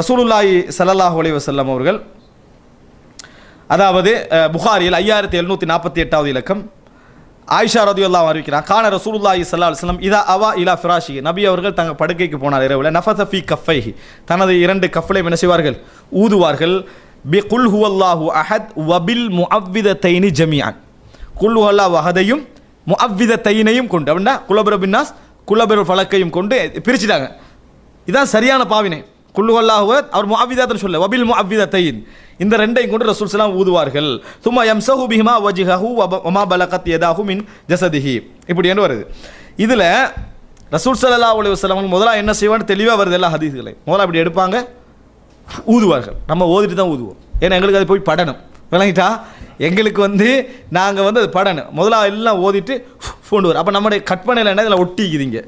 ரசூலுல்லாஹி சல்லாஹ் அலைஹி வசல்லம் அவர்கள் அதாவது புகாரியில் ஐயாயிரத்தி எழுநூற்றி நாற்பத்தி எட்டாவது இலக்கம் ஆயிஷா ரதியுல்லா அறிவிக்கிறான் கான ரசூலுல்லாஹி ஸல்லல்லாஹு அலைஹி இதா அவா இலா ஃபிராஷி நபி அவர்கள் தங்கள் படுக்கைக்கு போனார் இரவில் நஃபத ஃபீ கஃபைஹி. தனது இரண்டு கஃப்லையும் என்ன செய்வார்கள்? ஊதுவார்கள். பி குல் ஹுவல்லாஹு அஹத் வபில் முஅவ்விதத்தைனி ஜமியான் குல் ஹுல்லா வஹதையும் முஅவ்வித தைனையும் கொண்டு அப்படின்னா குலபுர பின்னாஸ் குலபுர ஃபலக்கையும் கொண்டு பிரிச்சுட்டாங்க. இதான் சரியான பாவினை. குல்லு அல்லாஹுவ அவர் முஅவிதாத்னு சொல்ல வபில் முஅவ்விதத்தைன். இந்த ரெண்டையும் கொண்டு ரசூல் சலாம் ஊதுவார்கள். சும்மா யம்சஹு பிஹிமா வஜிஹஹு வமா பலகத் யதாஹு மின் ஜஸதிஹி. இப்படி என்று வருது. இதில் ரசூல் சல்லா அலி வஸ்லாம் முதலாக என்ன செய்வான்னு தெளிவாக வருது எல்லா ஹதீஸ்களை முதல்ல அப்படி எடுப்பாங்க ஊதுவார்கள். நம்ம ஓதிட்டு தான் ஊதுவோம். ஏன்னா எங்களுக்கு அது போய் படணும். விளங்கிட்டா? எங்களுக்கு வந்து நாங்கள் வந்து அது படணும். முதல்ல எல்லாம் ஓதிட்டு ஃபோன் வரும். அப்போ நம்முடைய கற்பனையில் என்ன? இதில் ஒட்டிக்குதுங்க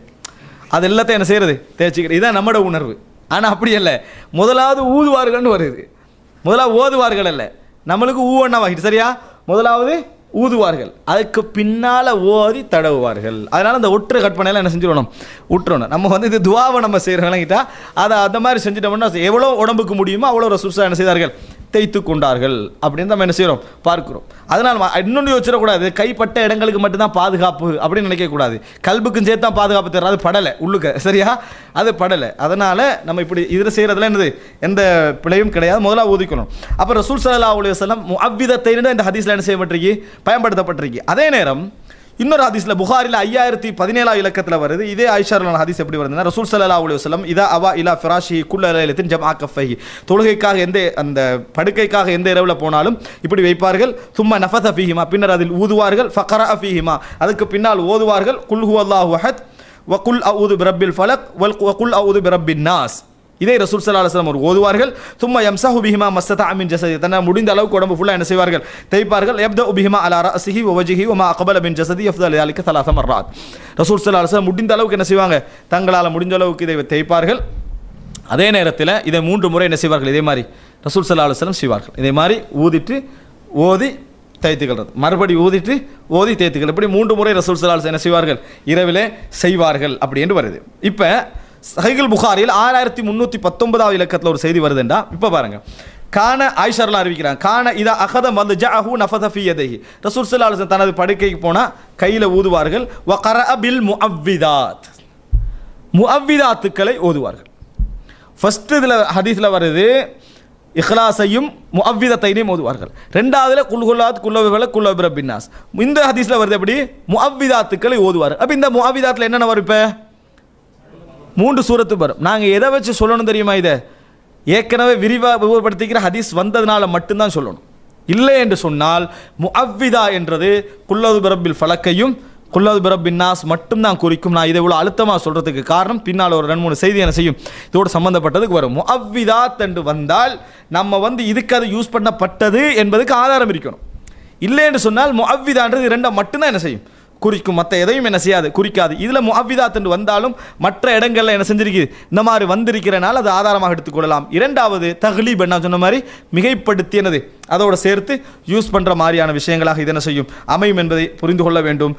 அது எல்லாத்தையும் என்ன செய்கிறது தேய்ச்சிக்கிறது. இதுதான் நம்மளோட உணர்வு. ஆனால் அப்படி இல்லை முதலாவது ஊதுவார்கள்னு வருது. முதலாவது ஓதுவார்கள் அல்ல. நம்மளுக்கு ஊவண்ணாவாகிட்டு சரியா? முதலாவது ஊதுவார்கள். அதுக்கு பின்னால் ஓதி தடவுவார்கள். அதனால் அந்த ஒற்று கற்பனையெல்லாம் என்ன செஞ்சிடணும்? விட்டுறணும் நம்ம வந்து இது துவாவை நம்ம செய்கிறோம் விளங்கிட்டா அதை அந்த மாதிரி செஞ்சிட்டோம்னா எவ்வளோ உடம்புக்கு முடியுமோ அவ்வளோ ரசூசா என்ன செய்தார்கள்? தேய்த்து கொண்டார்கள் அப்படின்னு நம்ம என்ன செய்கிறோம் பார்க்கிறோம். அதனால் இன்னொன்று யோசிச்சிடக்கூடாது. கைப்பட்ட இடங்களுக்கு மட்டும்தான் பாதுகாப்பு அப்படின்னு நினைக்கக்கூடாது. கல்புக்கும் சேர்த்து தான் பாதுகாப்பு தர்றது. அது படலை உள்ளுக்க. சரியா? அது படலை. அதனால் நம்ம இப்படி இதில் செய்கிறதுல என்னது? எந்த பிழையும் கிடையாது. முதலாக ஒதுக்கணும் அப்புறம் ரசூல் சல்லா அலி அவ்விதத்தை இந்த ஹதீஸில் என்ன செய்யப்பட்டிருக்கு? பயன்படுத்தப்பட்டிருக்கு. அதே நேரம் இன்னொரு ஹதீஸில் புகாரில் ஐயாயிரத்தி பதினேழாம் இலக்கத்தில் வருது. இதே ஆயிஷாரலான ஹதீஸ் எப்படி வருதுன்னா ரசூல் சல்லா அலி வஸ்லம் இதா அவா இலா ஃபிராஷி குல்ல ஜமா கஃபஹி. தொழுகைக்காக எந்த அந்த படுக்கைக்காக எந்த இரவில் போனாலும் இப்படி வைப்பார்கள். சும்மா நஃபத் அஃபிஹிமா பின்னர் அதில் ஊதுவார்கள். ஃபக்கரா ஃபீஹிமா. அதுக்கு பின்னால் ஓதுவார்கள். குல் அல்லாஹ் வஹத் வ அவுது பிரபில் ஃபலக். வல் வகுல் அவுது பிரபின் நாஸ். இதே ரசூல் சல்லா அலுவலம் அவர் ஓதுவார்கள். சும்மா எம்சா உபிஹிமா மஸ்ததா அமின் ஜசதி தன்னை முடிந்த அளவுக்கு உடம்பு ஃபுல்லாக என்ன செய்வார்கள் தைப்பார்கள் எப்த உபிஹிமா அலா ரசிஹி ஒவஜிஹி உமா அகபல் அபின் ஜசதி எஃப்தல் அலிக்கு தலாசம் வர்றார் ரசூல் சல்லா அலுவலம் முடிந்த அளவுக்கு என்ன செய்வாங்க? தங்களால் முடிஞ்ச அளவுக்கு இதை தைப்பார்கள் அதே நேரத்தில் இதை மூன்று முறை என்ன செய்வார்கள்? இதே மாதிரி ரசூல் சல்லா அலுவலம் செய்வார்கள். இதே மாதிரி ஊதிட்டு ஓதி தேய்த்துக்கிறது மறுபடி ஊதிட்டு ஓதி தேய்த்துக்கள் இப்படி மூன்று முறை ரசூல் சல்லா அலுவலம் என்ன செய்வார்கள்? இரவிலே செய்வார்கள் அப்படி என்று வருது. இப்போ சஹிகுல் புகாரில் ஆறாயிரத்தி முந்நூற்றி பத்தொன்பதாவது இலக்கத்தில் ஒரு செய்தி வருதுண்டா? இப்போ பாருங்கள் கான ஆயிஷர்லாம் அறிவிக்கிறாங்க கான இதா அகதம் வந்து ஜஹு நஃபத ஃபி யதைஹி. ரசூல் ஸல்லல்லாஹு தனது படுக்கைக்கு போனால் கையில் ஊதுவார்கள். வ கரஅ பில் முஅவ்விதாத். முஅவ்விதாத்துக்களை ஓதுவார்கள் ஃபஸ்ட்டு இதில் ஹதீஸில் வருது இஹ்லாஸையும் முஅவ்விதத்தையும் ஓதுவார்கள் ரெண்டாவதுல குல்குல்லாத் குல்லவில குல்லபிர பின்னாஸ் இந்த ஹதீஸில் வருது எப்படி? முஅவ்விதாத்துக்களை ஓதுவார் அப்போ இந்த முஅவ்விதாத்தில் என்னென்ன வரும் இப்போ? மூன்று சூரத்து வரும். நாங்கள் எதை வச்சு சொல்லணும் தெரியுமா இதை? ஏற்கனவே விரிவாக விவரப்படுத்திக்கிற ஹதீஸ் வந்ததுனால மட்டும்தான் சொல்லணும். இல்லை என்று சொன்னால் முஅவ்விதா என்றது குல்லது பிரபில் ஃபலக்கையும் குல்லது பிரபின் நாஸ் மட்டும்தான் குறிக்கும். நான் இதை இவ்வளோ அழுத்தமாக சொல்கிறதுக்கு காரணம் பின்னால் ஒரு ரெண்டு மூணு செய்தி என்ன செய்யும்? இதோடு சம்மந்தப்பட்டதுக்கு வரும். முஅவ்விதாத் என்று வந்தால் நம்ம வந்து இதுக்கு அது யூஸ் பண்ணப்பட்டது என்பதுக்கு ஆதாரம் இருக்கணும். இல்லை என்று சொன்னால் முஅவ்விதான்றது ரெண்டை மட்டும்தான் என்ன செய்யும்? குறிக்கும் மற்ற எதையும் என்ன செய்யாது குறிக்காது. இதில் முஅவ்விதாத் வந்தாலும் மற்ற இடங்களில் என்ன செஞ்சிருக்கு? இந்த மாதிரி வந்திருக்கிறனால அது ஆதாரமாக எடுத்துக்கொள்ளலாம் இரண்டாவது தஹ்லீப் என்ன சொன்ன மாதிரி மிகைப்படுத்தியனது. அதோடு சேர்த்து யூஸ் பண்ணுற மாதிரியான விஷயங்களாக இது என்ன செய்யும்? அமையும் என்பதை புரிந்து கொள்ள வேண்டும்.